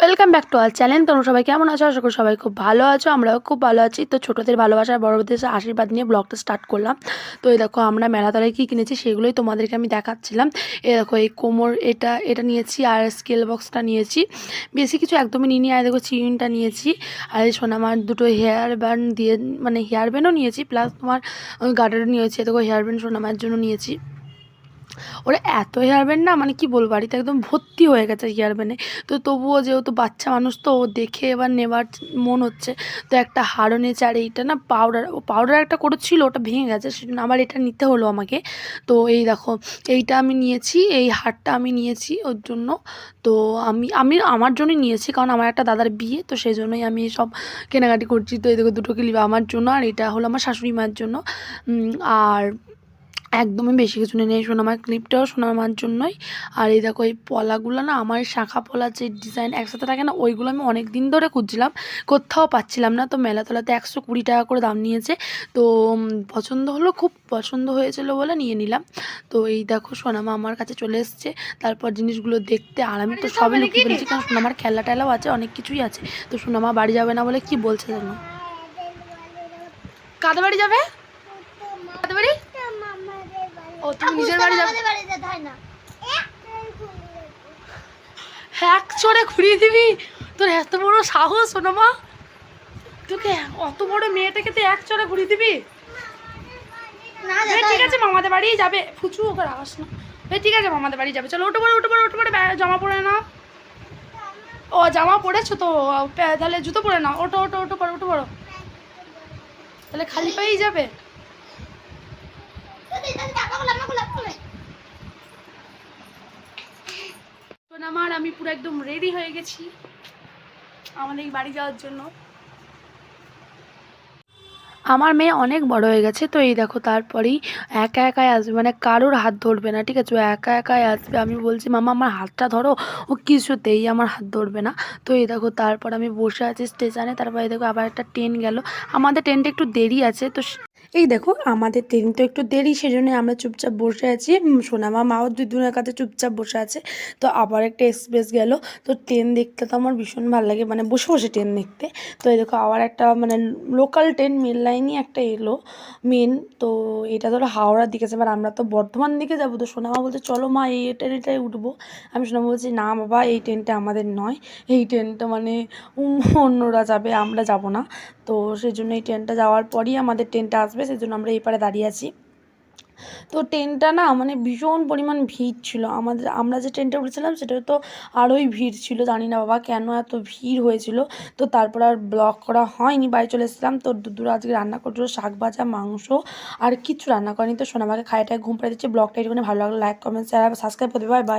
Welcome back to our channel তোমরা সবাই কেমন আছো? আশা করি সবাই খুব ভালো আছো, আমরাও খুব ভালো আছি। তো ছোটোদের ভালোবাসা বড়দের আশীর্বাদ নিয়ে ব্লগটা স্টার্ট করলাম। তো এই দেখো, আমরা মেলাতলায় কী কিনেছি সেগুলোই তোমাদেরকে আমি দেখাচ্ছিলাম। এই দেখো, এই কোমর, এটা এটা নিয়েছি আর স্কেল বক্সটা নিয়েছি। বেশি কিছু একদমই নিয়ে আর দেখো চিউনটা নিয়েছি। আর এই সোনামার দুটো হেয়ার ব্যান্ড দিয়ে মানে হেয়ার ব্যান্ডও নিয়েছি প্লাস তোমার গার্ডারও নিয়েছি। দেখো হেয়ার ব্যান্ড সোনামার জন্য নিয়েছি। ওরা এত হেয়ার ব্যান্ড না মানে কি বলব, বাড়িতে একদম ভর্তি হয়ে গেছে হেয়ার ব্যান্ডে তো তবুও যেহেতু বাচ্চা মানুষ, তো ও দেখে এবার নেবার মন হচ্ছে। তো একটা হারও নিয়েছে, আর এইটা না পাউডার ও পাউডার একটা করেছিল, ওটা ভেঙে গেছে, সেজন্য আবার এটা নিতে হলো আমাকে। তো এই দেখো, এইটা আমি নিয়েছি, এই হারটা আমি নিয়েছি ওর জন্য। তো আমি আমি আমার জন্যই নিয়েছি, কারণ আমার একটা দাদার বিয়ে, তো সেই জন্যই আমি সব কেনাকাটি করছি। তো এই দেখো, দুটো ক্লিপ আমার জন্য, আর এটা হলো আমার শাশুড়ি মায়ের জন্য। আর একদমই বেশি কিছু নেই সোনামার ক্লিপটাও সোনামার জন্যই। আর এই দেখো এই পলাগুলো না আমার শাখা পলা যে ডিজাইন একসাথে থাকে না ওইগুলো আমি অনেক দিন ধরে খুঁজছিলাম কোথাও পাচ্ছিলাম না। তো মেলাতলাতে একশো কুড়ি টাকা করে দাম নিয়েছে। তো পছন্দ হলো খুব পছন্দ হয়েছিল বলে নিয়ে নিলাম। তো এই দেখো সোনামা আমার কাছে চলে এসছে। তারপর জিনিসগুলো দেখতে আর আমি তো সবই লুকিয়ে ফেলেছি কারণ সোনামার খেলা টেলাও আছে অনেক কিছুই আছে। তো সোনামা বাড়ি যাবে না বলে কি বলছে জানো? কাদের বাড়ি যাবে? তুমি নিজের বাড়ি যাবে এক চড়ে ঘুরিয়ে দিবি। তোর এত বড় সাহস সোনামা। তোকে অত বড় মেয়েটাকে তুই এক চড়ে ঘুরিয়ে দিবি? ঠিক আছে মামাদের বাড়ি যাবে। ফুচু ওকে আওয়াজ না। ঠিক আছে মামাদের বাড়ি যাবে। চলো ওটো পরে ওটো পরে ওটো পরে জামা পরে নাও। ও জামা পরেছো তো? তাহলে জুতো পরে নাও। ওটো ওটো ওটো পরে ওটো পরো তাহলে খালি পায়েই যাবে। আমার, আমি পুরো একদম রেডি হয়ে গেছি আমাদের বাড়ি যাওয়ার জন্য। আমার মেয়ে অনেক বড় হয়ে গেছে, তো এই দেখো তারপরেই একা একাই আসবে মানে কারোর হাত ধরবে না, ঠিক আছে? ও একা একাই আসবে, আমি বলছি, মামা, আমার হাতটা ধরো, ও কিছুতেই আমার হাত ধরবে না। তো এই দেখো তারপর আমি বসে আছি স্টেশনে তারপর দেখো আবার একটা ট্রেন গেল। আমাদের ট্রেনটা একটু দেরি আছে, তো এই দেখো, আমাদের ট্রেন তো একটু দেরি সেজন্য আমরা চুপচাপ বসে আছি। সোনামা মাও দুজনের কাছে চুপচাপ বসে আছে। তো আবার একটা এক্সপ্রেস গেল। তো ট্রেন দেখতে তো আমার ভীষণ ভালো লাগে মানে বসে বসে ট্রেন দেখতে। তো এই দেখো, আবার একটা মানে লোকাল ট্রেন মেন লাইনই একটা এলো মেন তো এটা ধরো হাওড়ার দিকে এবার আমরা তো বর্ধমান দিকে যাব। তো সোনামা বলছে, চলো মা, এই ট্রেনটায় উঠবো। আমি সোনামা বলছি, না বাবা, এই ট্রেনটা আমাদের নয়। এই ট্রেনটা মানে অন্যরা যাবে, আমরা যাব না। তো সেই জন্য এই ট্রেনটা যাওয়ার পরই আমাদের ট্রেনটা আসবে সেই জন্য আমরা এই দাঁড়িয়ে আছি। তো ট্রেনটা না মানে ভীষণ পরিমাণ ভিড় ছিল। আমাদের, আমরা যে ট্রেনটা উঠেছিলাম সেটা তো আরোই ভিড় ছিল, জানি না বাবা কেন এত ভিড় হয়েছিল। তো তারপর আর ব্লগ করা হয়নি, বাড়ি চলে এসেছিলাম। তো দুদুরা আজকে রান্না করছিল, শাক ভাজা, মাংস আর কিছু রান্না করেনি। তো সোনামাকে খাইটায় ঘুম পাড়ে দিচ্ছে। ব্লগটা এটুকুনি ভালো লাগল লাইক কমেন্ট শেয়ার সাবস্ক্রাইব করবে। Bye bye